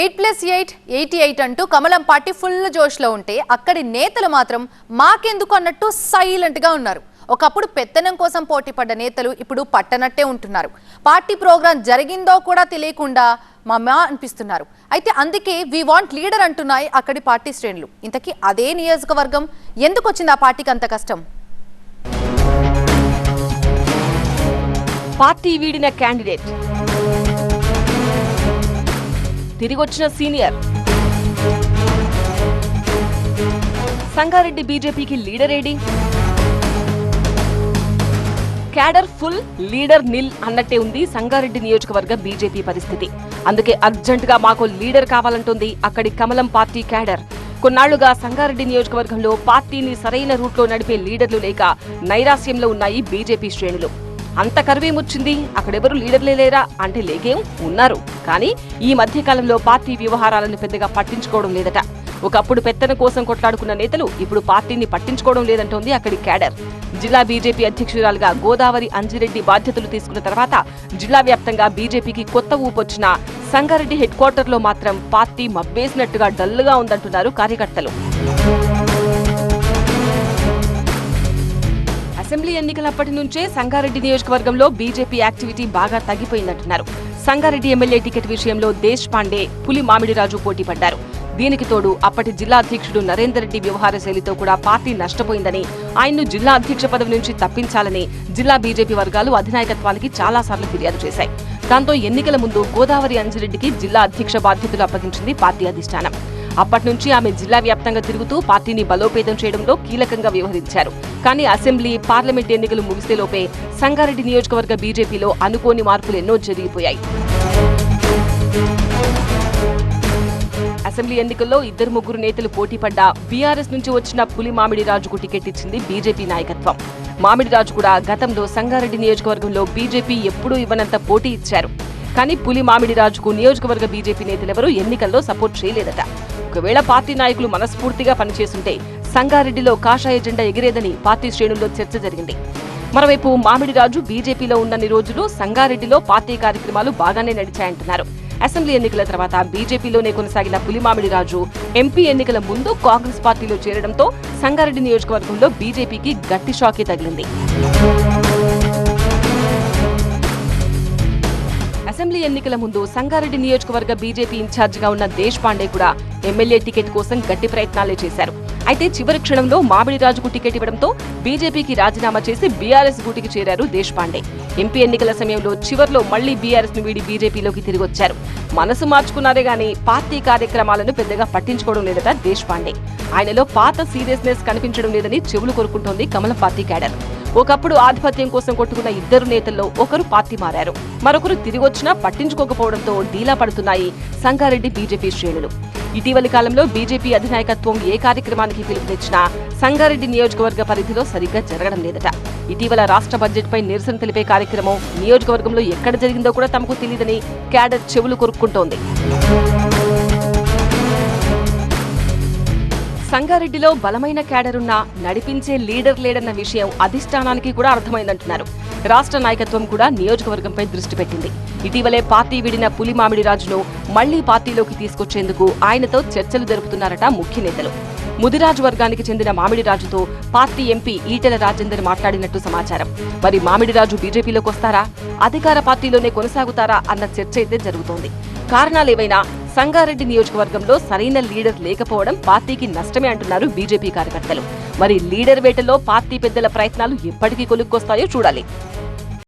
Eight plus eight eighty eight అంటూ కమలం party full జోష్లో ఉంటే అక్కడి నేతలు మాత్రం మాకెందుకు అన్నట్టు సైలెంట్గా ఉన్నారు. ఒకప్పుడు పెత్తనం కోసం పోటీ పడ్డ నేతలు ఇప్పుడు పట్టనట్టే ఉంటున్నారు. పార్టీ ప్రోగ్రాం జరిగిందో కూడా తెలియకుండా మమ్మ అనిపిస్తున్నారు. అయితే అందుకే వి వాంట్ లీడర్ అంటున్నాయి అక్కడి పార్టీ శ్రేణులు. ఇంతకీ అదే నియోజకవర్గం ఎందుకు వచ్చింది ఆ పార్టీకి అంత కష్టం? పార్టీ వీడిన క్యాండిడేట్ తిరిగొచ్చిన సీనియర్. సంగారెడ్డి బీజేపీకి లీడర్ ఏడి? క్యాడర్ ఫుల్ లీడర్ నిల్ అన్నట్టే ఉంది సంగారెడ్డి నియోజకవర్గ బీజేపీ పరిస్థితి. అందుకే అర్జెంట్గా మాకు లీడర్ కావాలంటుంది అక్కడి కమలం పార్టీ క్యాడర్. కొన్నాళ్ళుగా సంగారెడ్డి నియోజకవర్గంలో పార్టీని సరైన రూట్లో నడిపే లీడర్లు లేక నైరాస్యంలో ఉన్నాయి బీజేపీ శ్రేణులు. అంత కరువేమొచ్చింది అక్కడెవరు లీడర్లే లేరా? అంటే లేకేం ఉన్నారు. కానీ ఈ మధ్య కాలంలో పార్టీ వ్యవహారాలను పెద్దగా పట్టించుకోవడం లేదట. ఒకప్పుడు పెత్తన కోసం కొట్లాడుకున్న నేతలు ఇప్పుడు పార్టీని పట్టించుకోవడం లేదంటోంది అక్కడి క్యాడర్. జిల్లా బీజేపీ అధ్యక్షురాలుగా గోదావరి అంజిరెడ్డి బాధ్యతలు తీసుకున్న తర్వాత జిల్లా వ్యాప్తంగా బీజేపీకి కొత్త ఊపొచ్చిన సంగారెడ్డి హెడ్ క్వార్టర్లో మాత్రం పార్టీ మబ్బేసినట్టుగా డల్లుగా ఉందంటున్నారు కార్యకర్తలు. అసెంబ్లీ ఎన్నికలప్పటి నుంచే సంగారెడ్డి నియోజకవర్గంలో బీజేపీ యాక్టివిటీ బాగా తగ్గిపోయిందంటున్నారు. సంగారెడ్డి ఎమ్మెల్యే టికెట్ విషయంలో దేశ్ పాండే పులి మామిడిరాజు పోటీ పడ్డారు. దీనికి తోడు అప్పటి జిల్లా అధ్యక్షుడు నరేందర్ రెడ్డి వ్యవహార శైలితో కూడా పార్టీ నష్టపోయిందని ఆయన్ను జిల్లా అధ్యక్ష పదవి నుంచి తప్పించాలని జిల్లా బీజేపీ వర్గాలు అధినాయకత్వానికి చాలాసార్లు ఫిర్యాదు చేశాయి. దాంతో ఎన్నికల ముందు గోదావరి అంజిరెడ్డికి జిల్లా అధ్యక్ష బాధ్యతలు అప్పగించింది పార్టీ అధిష్టానం. అప్పటి నుంచి ఆమె జిల్లా వ్యాప్తంగా తిరుగుతూ పార్టీని బలోపేతం చేయడంలో కీలకంగా వ్యవహరించారు. కానీ అసెంబ్లీ పార్లమెంట్ ఎన్నికలు ముగిసేలోపే సంగారెడ్డి నియోజకవర్గ బీజేపీలో అనుకోని మార్పులు ఎన్నో జరిగిపోయాయి. అసెంబ్లీ ఎన్నికల్లో ఇద్దరు ముగ్గురు నేతలు పోటీ పడ్డా బీఆర్ఎస్ నుంచి వచ్చిన పులి మామిడి రాజుకు టికెట్ ఇచ్చింది బీజేపీ నాయకత్వం. మామిడి రాజు కూడా గతంలో సంగారెడ్డి నియోజకవర్గంలో బీజేపీ ఎప్పుడూ ఇవ్వనంత పోటీ ఇచ్చారు. కానీ పులి మామిడి రాజుకు నియోజకవర్గ బీజేపీ నేతలెవరూ ఎన్నికల్లో సపోర్ట్ చేయలేదట. ఒకవేళ పార్టీ నాయకులు మనస్ఫూర్తిగా పనిచేస్తుంటే సంగారెడ్డిలో కాషాయ జెండా ఎగిరేదని పార్టీ శ్రేణుల్లో చర్చ జరిగింది. మరోవైపు మామిడి రాజు బీజేపీలో ఉన్నన్ని రోజులు సంగారెడ్డిలో పార్టీ కార్యక్రమాలు బాగానే నడిచాయంటున్నారు. అసెంబ్లీ ఎన్నికల తర్వాత బీజేపీలోనే కొనసాగిన పులిమామిడి రాజు ఎంపీ ఎన్నికల ముందు కాంగ్రెస్ పార్టీలో చేరడంతో సంగారెడ్డి నియోజకవర్గంలో బీజేపీకి గట్టి షాకే తగిలింది. అసెంబ్లీ ఎన్నికల ముందు సంగారెడ్డి నియోజకవర్గ బీజేపీ ఇన్ఛార్జిగా ఉన్న దేశ్ పాండే కూడా ఎమ్మెల్యే టికెట్ కోసం గట్టి ప్రయత్నాలే చేశారు. అయితే చివరి క్షణంలో మామిడి రాజుకు టికెట్ ఇవ్వడంతో బీజేపీకి రాజీనామా చేసి బీఆర్ఎస్ గూటికి చేరారు దేశపాండే. ఎంపీ ఎన్నికల సమయంలో చివర్లో మళ్ళీ బీఆర్ఎస్ను వీడి బీజేపీలోకి తిరిగి వచ్చారు. మనసు మార్చుకున్నారే గానీ పార్టీ కార్యక్రమాలను పెద్దగా పట్టించుకోవడం లేదట దేశపాండే. ఆయనలో పాత సీరియస్నెస్ కనిపించడం లేదని చెవులు కొరుకుంటోంది కమలం పార్టీ క్యాడర్. ఒకప్పుడు ఆధిపత్యం కోసం కొట్టుకున్న ఇద్దరు నేతల్లో ఒకరు పార్టీ మారారు. మరొకరు తిరిగొచ్చినా పట్టించుకోకపోవడంతో డీలా పడుతున్నాయి సంగారెడ్డి బీజేపీ శ్రేణులు. ఇటీవలి కాలంలో బీజేపీ అధినాయకత్వం ఏ కార్యక్రమానికి పిలుపునిచ్చినా సంగారెడ్డి నియోజకవర్గ పరిధిలో సరిగ్గా జరగడం లేదట. ఇటీవల రాష్ట్ర బడ్జెట్ పై నిరసన తెలిపే కార్యక్రమం నియోజకవర్గంలో ఎక్కడ జరిగిందో కూడా తమకు తెలియదని క్యాడర్ చెవులు కొరుక్కుంటోంది. సంగారెడ్డిలో బలమైన క్యాడరున్న నడిపించే లీడర్ లేడన్న విషయం అధిష్టానానికి కూడా అర్థమైందంటున్నారు. రాష్ట్ర నాయకత్వం కూడా నియోజకవర్గంపై దృష్టి పెట్టింది. ఇటీవలే పార్టీ విడిన పులి మామిడి రాజును మళ్ళీ పార్టీలోకి తీసుకొచ్చేందుకు ఆయనతో చర్చలు జరుపుతున్నారట ముఖ్య నేతలు. ముదిరాజు వర్గానికి చెందిన మామిడి రాజుతో పార్టీ ఎంపీ ఈటెల రాజేందర్ మాట్లాడినట్టు సమాచారం. మరి మామిడిరాజు బీజేపీలోకి వస్తారా? అధికార పార్టీలోనే కొనసాగుతారా? అన్న చర్చ అయితే జరుగుతోంది. కారణాలేవైనా సంగారెడ్డి నియోజకవర్గంలో సరైన లీడర్ లేకపోవడం పార్టీకి నష్టమే అంటున్నారు బీజేపీ కార్యకర్తలు. మరి లీడర్ వేటలో పార్టీ పెద్దల ప్రయత్నాలు ఎప్పటికీ కొలుక్కొస్తాయో చూడాలి.